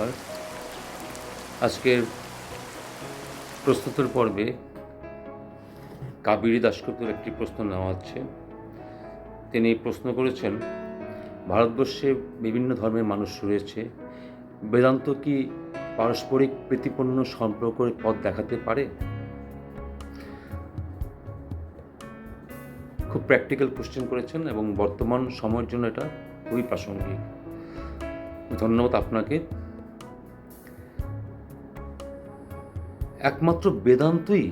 নমস্কার। আজকের প্রস্তুতের পর্বে কাবেরী দাশগুপ্তর একটি প্রশ্ন নেওয়া হচ্ছে। তিনি প্রশ্ন করেছেন, ভারতবর্ষে বিভিন্ন ধর্মের মানুষ রয়েছে, বেদান্ত কি পারস্পরিক প্রীতিপূর্ণ সম্পর্কের পথ দেখাতে পারে? খুব প্র্যাকটিক্যাল কোশ্চেন করেছেন এবং বর্তমান সময়ের জন্য এটা খুবই প্রাসঙ্গিক। ধন্যবাদ আপনাকে। একমাত্র বেদান্তই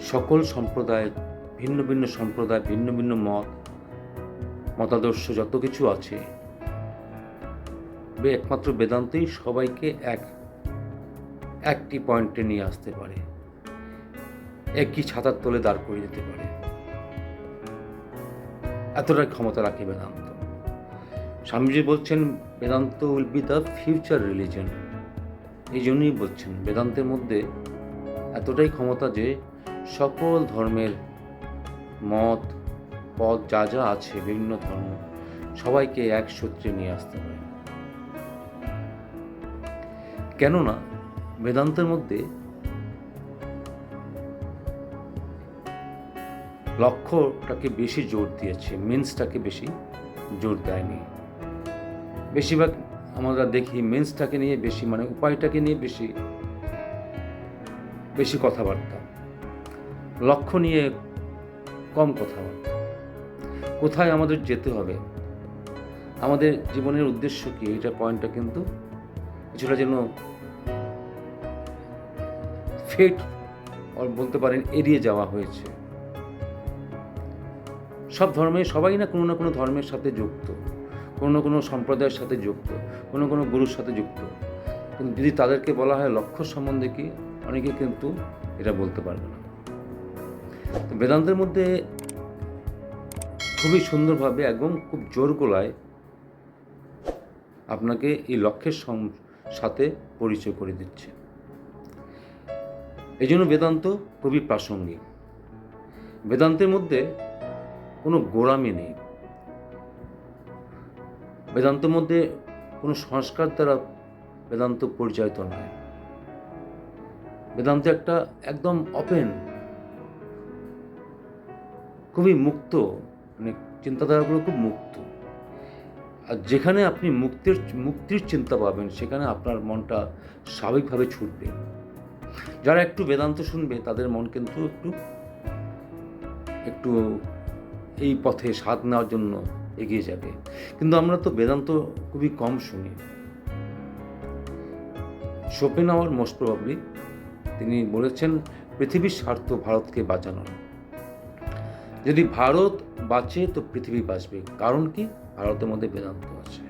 সকল সম্প্রদায় ভিন্ন ভিন্ন সম্প্রদায়, ভিন্ন ভিন্ন মত, মতাদর্শ যত কিছু আছে একমাত্র বেদান্তই সবাইকে এক, একটি পয়েন্টে নিয়ে আসতে পারে। একই ছাতার তলে দাঁড় করিয়ে যেতে পারে। এতটাই ক্ষমতা রাখে বেদান্ত। স্বামীজি বলছেন, Vedanta will be the future religion. এই জন্যই বলছেন, বেদান্তের মধ্যে এতটাই ক্ষমতা যে সকল ধর্মের মত পথ যা যা আছে, বিভিন্ন ধর্ম, সবাইকে এক সূত্রে নিয়ে আসতে পারে কেননা বেদান্তের মধ্যে লক্ষ্যটাকে বেশি জোর দিয়েছে মিন্সটাকে বেশি জোর দেয়নি। বেশিরভাগ আমরা দেখি মেন্সটাকে নিয়ে বেশি মানে উপায়টাকে নিয়ে বেশি বেশি কথাবার্তা। লক্ষ্য নিয়ে কম কথাবার্তা। কোথায় আমাদের যেতে হবে? আমাদের জীবনের উদ্দেশ্য কি? এটা পয়েন্টটা কিন্তু কিছুটা যেন ফেট বলতে পারেন এড়িয়ে যাওয়া হয়েছে। সব ধর্মে সবাই না কোনো না কোনো ধর্মের সাথে যুক্ত। কোনো কোনো সম্প্রদায়ের সাথে যুক্ত, কোনো কোনো গুরুর সাথে যুক্ত। কিন্তু যদি তাদেরকে বলা হয় লক্ষ্য সম্বন্ধে কি, অনেকে কিন্তু এটা বলতে পারবে না। বেদান্তের মধ্যে খুবই সুন্দরভাবে একদম খুব জোর গলায় আপনাকে এই লক্ষ্যের সাথে পরিচয় করে দিচ্ছে। এই জন্য বেদান্ত খুবই প্রাসঙ্গিক। বেদান্তের মধ্যে কোনো গোড়ামি নেই। বেদান্তের মধ্যে কোনো সংস্কার দ্বারা বেদান্ত পরিচালিত নয়। বেদান্ত একটা একদম ওপেন খুবই মুক্ত মানে চিন্তাধারাগুলো খুব মুক্ত। আর যেখানে আপনি মুক্তির মুক্তির চিন্তা পাবেন, সেখানে আপনার মনটা স্বাভাবিকভাবে ছুটবে। যারা একটু বেদান্ত শুনবে, তাদের মন কিন্তু একটু একটু এই পথে স্বাদ নেওয়ার জন্য এগিয়ে যাবে। কিন্তু আমরা তো বেদান্ত খুবই কম শুনি। শোপেন আওয়ার মোস্ট প্রবাবলি তিনি বলেছেন, পৃথিবীর স্বার্থ ভারতকে বাঁচানো যদি ভারত বাঁচে, তো পৃথিবী বাঁচবে। কারণ কি? ভারতের মধ্যে বেদান্ত আছে।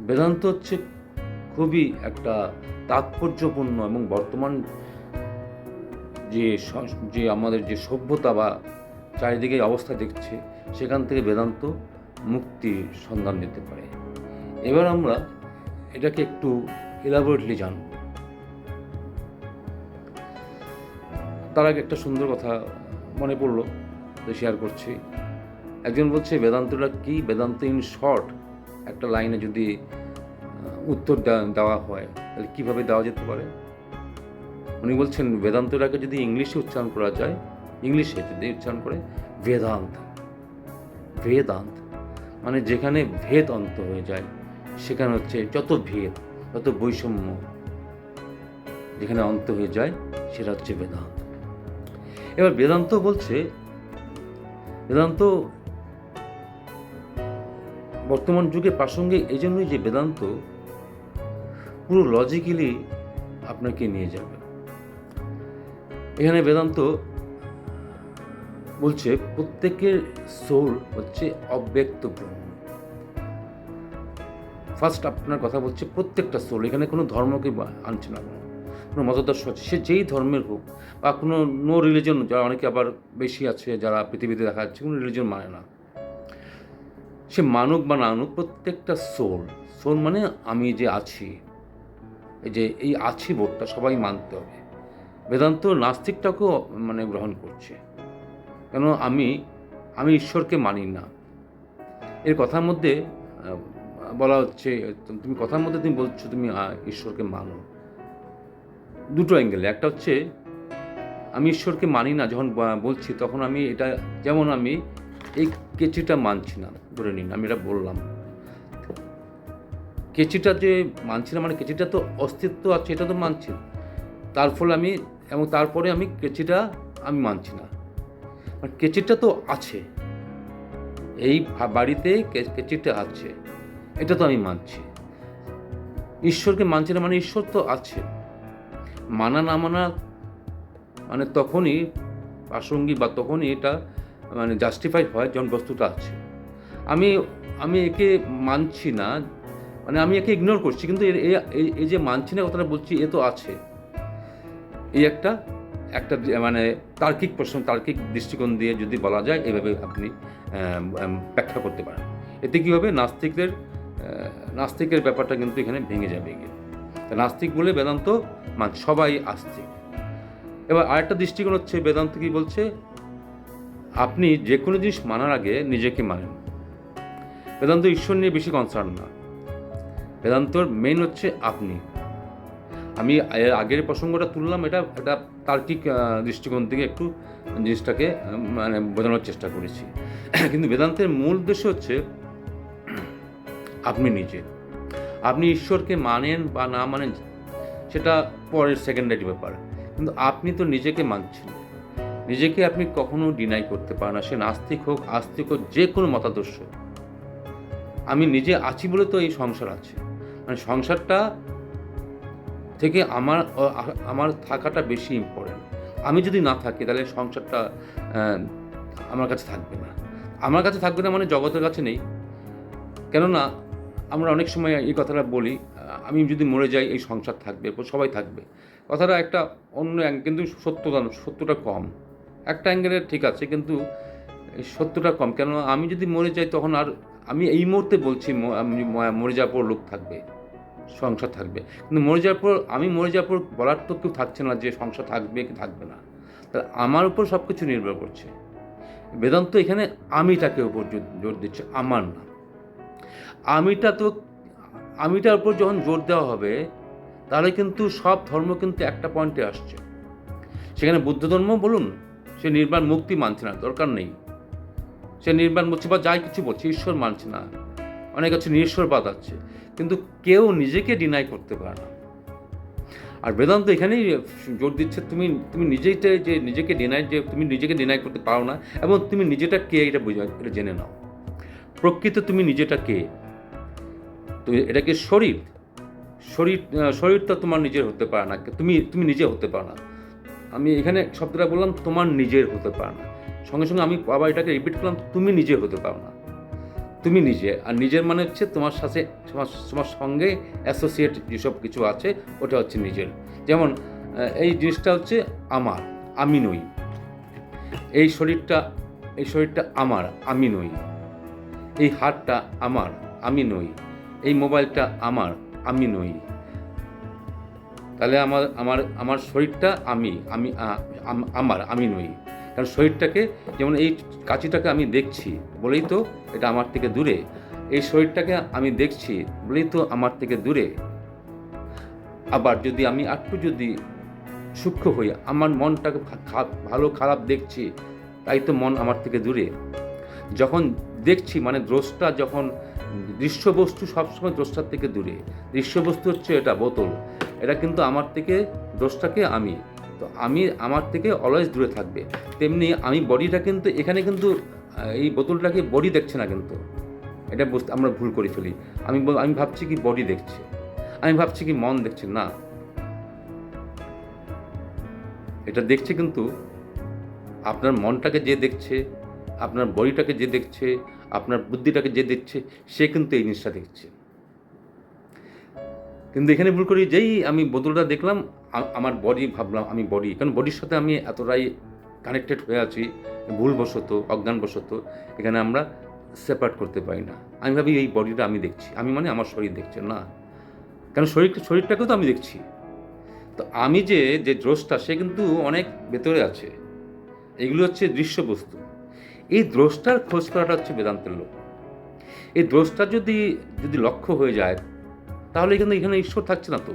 বেদান্ত হচ্ছে খুবই একটা তাৎপর্যপূর্ণ এবং বর্তমান যে যে আমাদের যে সভ্যতা বা চারিদিকে অবস্থা দেখছে সেখান থেকে বেদান্ত মুক্তির সন্ধান দিতে পারে। এবার আমরা এটাকে একটু এলাবোরেটলি জানব। তার আগে একটা সুন্দর কথা মনে পড়ল শেয়ার করছি। একজন বলছে, বেদান্তটা কি? বেদান্ত ইন শর্ট একটা লাইনে যদি উত্তর দেওয়া হয়, তাহলে কীভাবে দেওয়া যেতে পারে? উনি বলছেন, বেদান্তটাকে যদি ইংলিশে উচ্চারণ করা যায়, ইংলিশে যদি উচ্চারণ করে, বেদান্ত। বেদান্ত মানে যেখানে ভেদ অন্ত হয়ে যায়, সেখানে হচ্ছে যত ভেদ যত বৈষম্য যেখানে অন্ত হয়ে যায়, সেটা হচ্ছে বেদান্ত। এবার বেদান্ত বলছে, বেদান্ত বর্তমান যুগে প্রাসঙ্গিক এই জন্যই যে বেদান্ত, পুরো লজিক্যালি আপনাকে নিয়ে যাবে। এখানে বেদান্ত বলছে, প্রত্যেকের সোর হচ্ছে অব্যক্ত ব্রহ্ম। ফার্স্ট আপনার কথা বলছে, প্রত্যেকটা সোল এখানে কোনো ধর্মকে আনছে না। কোনো মতাদর্শ আছে। সে যেই ধর্মের হোক, বা কোনো নো রিলিজন যারা অনেকে আবার বেশি আছে, যারা পৃথিবীতে দেখা যাচ্ছে, কোনো রিলিজন মানে না। সে মানুক বা না আনুক প্রত্যেকটা সোল সোল মানে আমি যে আছি, এই যে এই আছি বোধটা সবাই মানতে হবে। বেদান্ত নাস্তিকটাকেও মানে গ্রহণ করছে। কেন আমি আমি ঈশ্বরকে মানি না। এর কথার মধ্যে বলা হচ্ছে, তুমি কথার মধ্যে তুমি বলছো তুমি ঈশ্বরকে মানো। দুটো অ্যাঙ্গেলে একটা হচ্ছে, আমি ঈশ্বরকে মানি না, যখন বলছি, তখন আমি এটা, যেমন আমি এই কেচিটা মানছি না, ধরে নিন, আমি এটা বললাম। কেচিটা যে মানছি না মানে কেচিটা তো অস্তিত্ব আছে, এটা তো মানছি তার ফলে আমি, এবং তারপরে আমি কেচিটা আমি মানছি না। কেচিটা তো আছে। এই বাড়িতে কেচিটা আছে। এটা তো আমি মানছি। ঈশ্বরকে মানছি না মানে ঈশ্বর তো আছে। মানা না মানা মানে তখনই প্রাসঙ্গিক বা তখনই এটা মানে জাস্টিফাইড হয় যখন বস্তুটা আছে। আমি আমি একে মানছি না মানে আমি একে ইগনোর করছি, কিন্তু এই যে মানছি না কথাটা বলছি, এ তো আছে। এই একটা একটা মানে তার্কিক প্রশ্ন, তার্কিক দৃষ্টিকোণ দিয়ে যদি বলা যায়, এভাবে আপনি ব্যাখ্যা করতে পারেন। এতে কী হবে? নাস্তিকদের নাস্তিকের ব্যাপারটা কিন্তু এখানে ভেঙে যাবে গিয়ে। নাস্তিক বলে বেদান্ত, মান সবাই আস্তিক। এবার আরেকটা দৃষ্টিকোণ হচ্ছে, বেদান্ত কি বলছে? আপনি যে কোনো জিনিস মানার আগে নিজেকে মানেন। বেদান্ত ঈশ্বর নিয়ে বেশি কনসার্ন না। বেদান্তর মেইন হচ্ছে আপনি। আমি আগের প্রসঙ্গটা তুললাম, এটা একটা তার্কিক দৃষ্টিকোণ থেকে একটু জিনিসটাকে মানে বোঝানোর চেষ্টা করেছি। কিন্তু বেদান্তের মূল উদ্দেশ্য হচ্ছে, আপনি নিজে। আপনি ঈশ্বরকে মানেন বা না মানেন, সেটা পরের সেকেন্ডারি ব্যাপার। কিন্তু আপনি তো নিজেকে মানছেন। নিজেকে আপনি কখনো ডিনাই করতে পারেন না। সে নাস্তিক হোক, আস্তিক হোক, যে কোনো মতাদর্শ। আমি নিজে আছি বলে তো এই সংসার আছে। মানে সংসারটা থেকে আমার আমার থাকাটা বেশি ইম্পর্টেন্ট আমি যদি না থাকি, তাহলে সংসারটা আমার কাছে থাকবে না। আমার কাছে থাকবে না মানে জগতের কাছে নেই। কেননা, আমরা অনেক সময় এই কথাটা বলি, আমি যদি মরে যাই, এই সংসার থাকবে সবাই থাকবে। কথাটা একটা অন্য কিন্তু সত্যতা, সত্যটা কম। একটা অ্যাঙ্গেলে ঠিক আছে, কিন্তু সত্যটা কম। কেন আমি যদি মরে যাই, তখন আর আমি এই মুহূর্তে বলছি মরে যাওয়ার পর লোক থাকবে। সংসার থাকবে। কিন্তু মরে যাওয়ার পর আমি মরে যাওয়ার পর বলার তো কেউ থাকছে না যে সংসার থাকবে কি থাকবে না। তা আমার উপর সব কিছু নির্ভর করছে। বেদান্ত এখানে আমিটাকে উপর জোর- জোর দিচ্ছে, আমার না। আমিটা তো, আমিটার উপর যখন জোর দেওয়া হবে, তাহলে কিন্তু সব ধর্ম কিন্তু একটা পয়েন্টে আসছে। সেখানে বুদ্ধ ধর্ম বলুন, সে নির্বাণ মুক্তি মানছে না, দরকার নেই। সে নির্বাণ বলছে বা যাই কিছু বলছে, ঈশ্বর মানছে না। অনেক আছে নিঃস্বরবাদ আছে কিন্তু কেউ নিজেকে ডিনাই করতে পারে না। আর বেদান্ত এখানেই জোর দিচ্ছে, তুমি তুমি নিজেইটা যে নিজেকে ডিনাই যে তুমি নিজেকে ডিনাই করতে পারো না, এবং তুমি নিজেটা কে এটা বুঝা, এটা জেনে নাও। প্রকৃত তুমি নিজেটা কে? তুমি এটা কি শরীর? শরীর শরীরটা তোমার নিজের হতে পারে না, তুমি তুমি নিজে হতে পারো না। আমি এখানে শব্দটা বললাম তোমার নিজের হতে পারে না। সঙ্গে সঙ্গে আমি আবার এটাকে রিপিট করলাম, তুমি নিজে হতে পারো না। তুমি নিজে। আর নিজের মানে হচ্ছে তোমার সাথে, তোমার তোমার সঙ্গে অ্যাসোসিয়েট যেসব কিছু আছে, ওটা হচ্ছে নিজের। যেমন এই জিনিসটা হচ্ছে আমার, আমি নই। এই শরীরটা এই শরীরটা আমার, আমি নই। এই হাতটা আমার, আমি নই। এই মোবাইলটা আমার, আমি নই। তাহলে আমার আমার আমার শরীরটা আমি আমি, আমার, আমি নই। কারণ শরীরটাকে, যেমন এই কাঁচিটাকে আমি দেখছি, বলেই তো এটা আমার থেকে দূরে। এই শরীরটাকে আমি দেখছি, বলেই তো আমার থেকে দূরে। আবার যদি আমি একটু যদি সূক্ষ্ম হই, আমার মনটাকে ভালো খারাপ দেখছি, তাই তো মন আমার থেকে দূরে। যখন দেখছি মানে দ্রষ্টা যখন, দৃশ্যবস্তু সবসময় দ্রষ্টার থেকে দূরে। দৃশ্যবস্তু হচ্ছে এটা বোতল। এটা কিন্তু আমার থেকে, দ্রষ্টাকে আমি। তো আমি, আমার থেকে অলওয়েজ দূরে থাকবে। তেমনি আমি বডিটা কিন্তু, এখানে কিন্তু এই বোতলটাকে বডি দেখছে না কিন্তু। এটা বুঝতে, আমরা ভুল করে ফেলি। আমি আমি ভাবছি কি বডি দেখছে। আমি ভাবছি কি মন দেখছে, না। এটা দেখছে কিন্তু, আপনার মনটাকে যে দেখছে, আপনার বডিটাকে যে দেখছে, আপনার বুদ্ধিটাকে যে দেখছে, সে কিন্তু এই জিনিসটা দেখছে। কিন্তু এখানে ভুল করি, যেই আমি বোতলটা দেখলাম আমার বডি ভাবলাম, আমি বডি কারণ বডির সাথে আমি এতটাই কানেক্টেড হয়ে আছি, ভুলবশত, অজ্ঞানবশত, এখানে আমরা সেপারেট করতে পারি না। আমি ভাবি এই বডিটা আমি দেখছি, আমি মানে আমার শরীর দেখছে, না। কারণ শরীর, শরীরটাকেও তো আমি দেখছি। তো আমি যে যে দ্রষ্টা, সে কিন্তু অনেক ভেতরে আছে। এগুলো হচ্ছে দৃশ্যবস্তু। এই দ্রষ্টার খোঁজ করাটা হচ্ছে বেদান্তের লোক। এই দ্রষ্টা যদি যদি লক্ষ্য হয়ে যায় তাহলে কিন্তু এখানে ঈশ্বর থাকছে না তো।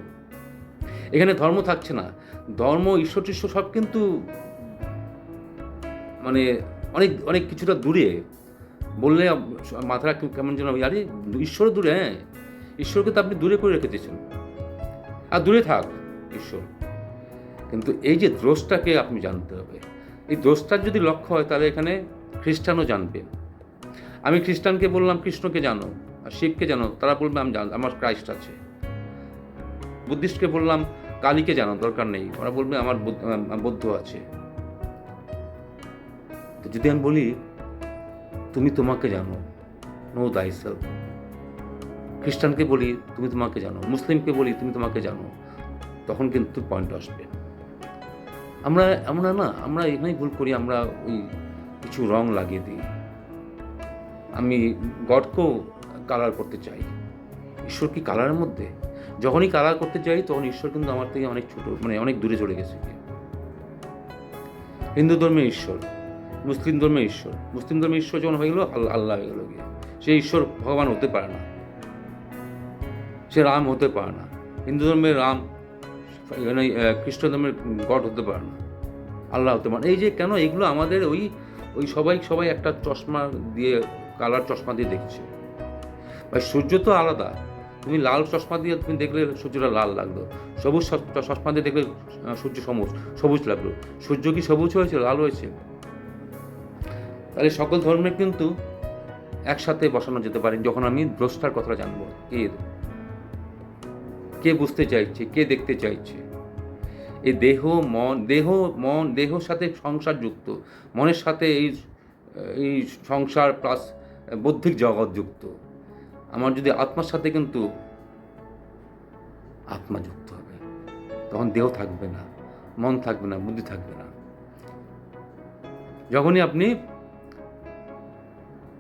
এখানে ধর্ম থাকছে না। ধর্ম, ঈশ্বর টিশ্বর সব কিন্তু মানে অনেক অনেক কিছুটা দূরে। বললে মাথাটা কেমন- যেন, আরে ঈশ্বর দূরে হ্যাঁ। ঈশ্বরকে তো আপনি দূরে করে রেখে দিয়েছেন। আর দূরে থাক ঈশ্বর। কিন্তু এই যে দ্রষ্টাকে আপনি জানতে হবে। এই দ্রষ্টার যদি লক্ষ্য হয়, তাহলে এখানে খ্রিস্টানও জানবে। আমি খ্রিস্টানকে বললাম, কৃষ্ণকে জানো। আর শিবকে জানো, তারা বলবে, আমি জান, আমার ক্রাইস্ট আছে। বুদ্ধিস্টকে বললাম, কালীকে জানো, দরকার নেই। ওরা বলবে, আমার বৌদ্ধ আছে। তো যদি আমি বলি, তুমি তোমাকে জানো নো দাই খ্রিস্টানকে বলি, তুমি তোমাকে জানো। মুসলিমকে বলি, তুমি তোমাকে জানো। তখন কিন্তু পয়েন্ট আসবে। আমরা আমরা না, আমরা এখানেই ভুল করি, আমরা ওই কিছু রং লাগিয়ে দিই। আমি গডকেও কালার করতে চাই। ঈশ্বর কি কালারের মধ্যে? যখনই কালার করতে চাই তখন ঈশ্বর কিন্তু আমার থেকে অনেক ছোট মানে অনেক দূরে চলে গেছে। হিন্দু ধর্মে ঈশ্বর মুসলিম ধর্মে ঈশ্বর। মুসলিম ধর্মে ঈশ্বর যখন হয়ে গেলো আল্লাহ আল্লাহ হয়ে গেলো গিয়ে। সে ঈশ্বর ভগবান হতে পারে না। সে রাম হতে পারে না। হিন্দু ধর্মের রাম আহ, খ্রিস্ট ধর্মের গড হতে পারে না। আল্লাহ হতে পারে। এই যে কেন এগুলো আমাদের ওই ওই সবাই সবাই একটা চশমা দিয়ে কালার চশমা দিয়ে দেখছে। ভাই, সূর্য তো আলাদা। তুমি লাল চশমা দিয়ে তুমি দেখলে সূর্যটা লাল লাগল। সবুজ চশমা দিয়ে দেখলে সূর্য সবুজ সবুজ লাগল। সূর্য কি সবুজ হয়েছে, লাল হয়েছে? তাহলে সকল ধর্মের কিন্তু একসাথে বসানো যেতে পারে, যখন আমি দ্রষ্টার কথা জানব। কে কে বুঝতে চাইছে, কে দেখতে চাইছে? এই দেহ, মন দেহ, মন দেহর সাথে সংসার যুক্ত। মনের সাথে এই এই সংসার প্লাস বৌদ্ধিক জগৎ যুক্ত। আমার যদি আত্মার সাথে কিন্তু আত্মা যুক্ত হবে, তখন দেহ থাকবে না, মন থাকবে না, বুদ্ধি থাকবে না। যখনই আপনি,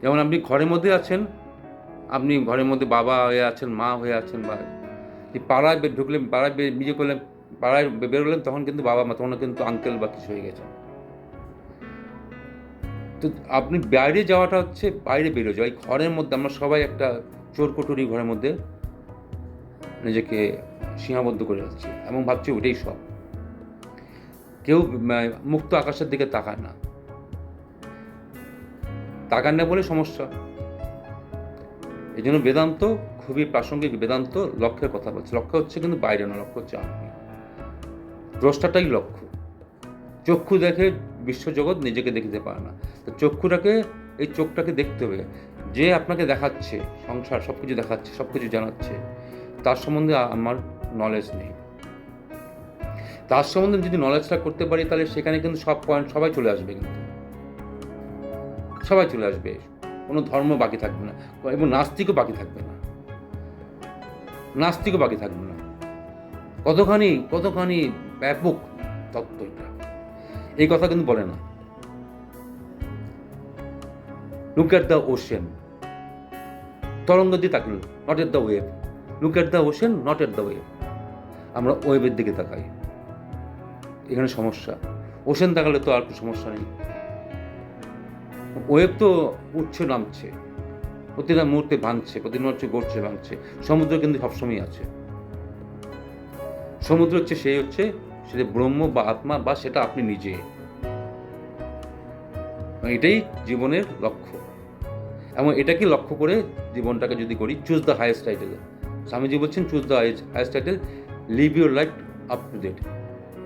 যেমন আপনি ঘরের মধ্যে আছেন, আপনি ঘরের মধ্যে বাবা হয়ে আছেন, মা হয়ে আছেন, বা পাড়ায় ঢুকলেন, পাড়ায় বে- বিয়ে করলেন, পাড়ায় বেরোলেন, তখন কিন্তু বাবা মা, তখন কিন্তু আঙ্কেল বা কিছু হয়ে গেছে। তো আপনি বাইরে যাওয়াটা হচ্ছে বাইরে বেরো যাওয়া। এই ঘরের মধ্যে আমরা সবাই একটা চোর কুটুরি ঘরের মধ্যে নিজেকে সীমাবদ্ধ করে রাখছি এবং ভাবছি ওটাই সব। কেউ মুক্ত আকাশের দিকে তাকায় না। তাকান না বলে সমস্যা। এই জন্য বেদান্ত খুবই প্রাসঙ্গিক বেদান্ত লক্ষ্যের কথা বলছে। লক্ষ্য হচ্ছে কিন্তু বাইরে না, লক্ষ্য হচ্ছে আপনি দ্রষ্টাটাই লক্ষ্য। চক্ষু দেখে বিশ্বজগৎ নিজেকে দেখতে পারে না। তো চক্ষুটাকে, এই চোখটাকে দেখতে হবে। যে আপনাকে দেখাচ্ছে, সংসার সব কিছু দেখাচ্ছে সব কিছু জানাচ্ছে, তার সম্বন্ধে আমার নলেজ নেই। তার সম্বন্ধে যদি নলেজটা করতে পারি, তাহলে সেখানে কিন্তু সব পয়েন্ট সবাই চলে আসবে কিন্তু। সবাই চলে আসবে। কোনো ধর্ম বাকি থাকবে না। এবং নাস্তিকও বাকি থাকবে না। নাস্তিকও বাকি থাকবে না। কতখানি কতখানি ব্যাপক তত্ত্ব এটা। এই কথা কিন্তু বলে না। লুক অ্যাট দ্য ওশেন তরঙ্গ দিয়ে তাকাল not at the wave look at the ocean not at the wave আমরা ওয়েবের দিকে তাকাই। এখানে সমস্যা। ওশেন তাকালে তো আর কোনো সমস্যা নেই। ওয়েব তো উঠছে, নামছে। প্রতিটা মুহূর্তে ভাঙছে প্রতিটা মুহূর্তে গড়ছে ভাঙছে। সমুদ্র কিন্তু সবসময় আছে। সমুদ্র হচ্ছে সেই হচ্ছে, সেটা ব্রহ্ম বা আত্মা বা সেটা আপনি নিজে। এটাই জীবনের লক্ষ্য। এবং এটাকে লক্ষ্য করে জীবনটাকে যদি করি choose the highest title Swamiji বলছেন choose the highest title live your life up to date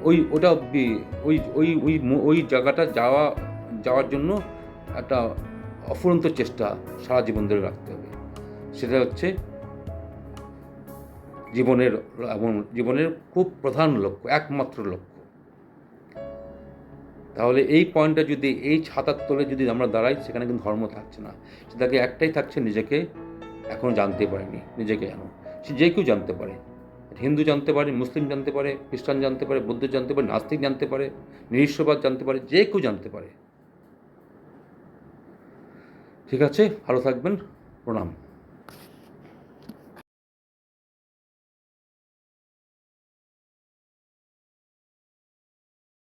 ওই, ওটা অব্দি, ওই ওই ওই ওই জায়গাটা যাওয়া, যাওয়ার জন্য একটা অফুরন্ত চেষ্টা সারা জীবন ধরে রাখতে হবে। সেটা হচ্ছে জীবনের, এবং জীবনের খুব প্রধান লক্ষ্য, একমাত্র লক্ষ্য। তাহলে এই পয়েন্টটা যদি, এই ছাতার তলে যদি আমরা দাঁড়াই, সেখানে কিন্তু ধর্ম থাকছে না। সেটাকে একটাই থাকছে, নিজেকে এখনও জানতে পারেনি, নিজেকে এমন সে যে কেউ জানতে পারে। হিন্দু জানতে পারে, মুসলিম জানতে পারে, খ্রিস্টান জানতে পারে, বৌদ্ধ জানতে পারে, নাস্তিক জানতে পারে, নিরীশ্বরবাদ জানতে পারে, যে কেউ জানতে পারে। ঠিক আছে? ভালো থাকবেন। প্রণাম।